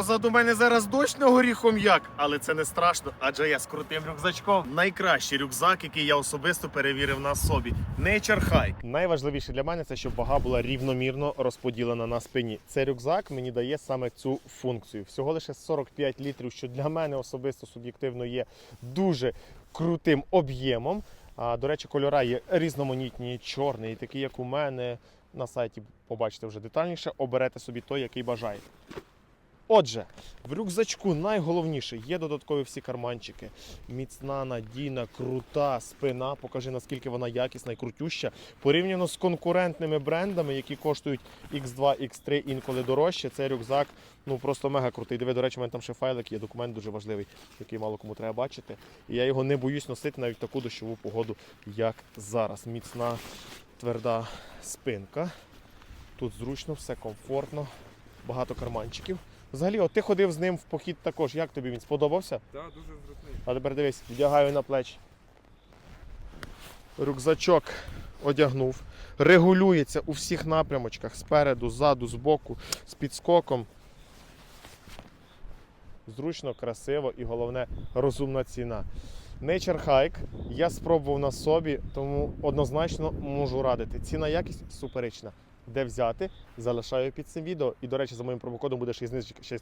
позаду мене зараз дощ на горіхом як, але це не страшно, адже я з крутим рюкзачком. Найкращий рюкзак, який я особисто перевірив на собі. Nature Hike. Найважливіше для мене це, щоб вага була рівномірно розподілена на спині. Цей рюкзак мені дає саме цю функцію. Всього лише 45 літрів, що для мене особисто суб'єктивно є дуже крутим об'ємом. А, до речі, кольора є різноманітні, чорний, такий, як у мене. На сайті побачите вже детальніше, оберете собі той, який бажаєте. Отже, в рюкзачку найголовніше є додаткові всі карманчики. Міцна, надійна, крута спина. Покажи, наскільки вона якісна і крутюща. Порівняно з конкурентними брендами, які коштують X2, X3, інколи дорожче. Цей рюкзак ну просто мега крутий. Диви, до речі, у мене там ще файлик є, документ дуже важливий, який мало кому треба бачити. І я його не боюсь носити навіть в таку дощову погоду, як зараз. Міцна, тверда спинка. Тут зручно, все комфортно, багато карманчиків. Взагалі, от ти ходив з ним в похід також. Як тобі він сподобався? Так, дуже зручний. А тепер дивись, вдягаю на плечі. Рюкзачок одягнув. Регулюється у всіх напрямочках спереду, ззаду, збоку, з підскоком. Зручно, красиво і головне розумна ціна. Nature Hike я спробував на собі, тому однозначно можу радити. Ціна якість суперечна. Де взяти, залишаю під цим відео. І, до речі, за моїм промокодом буде ще й знижка, ще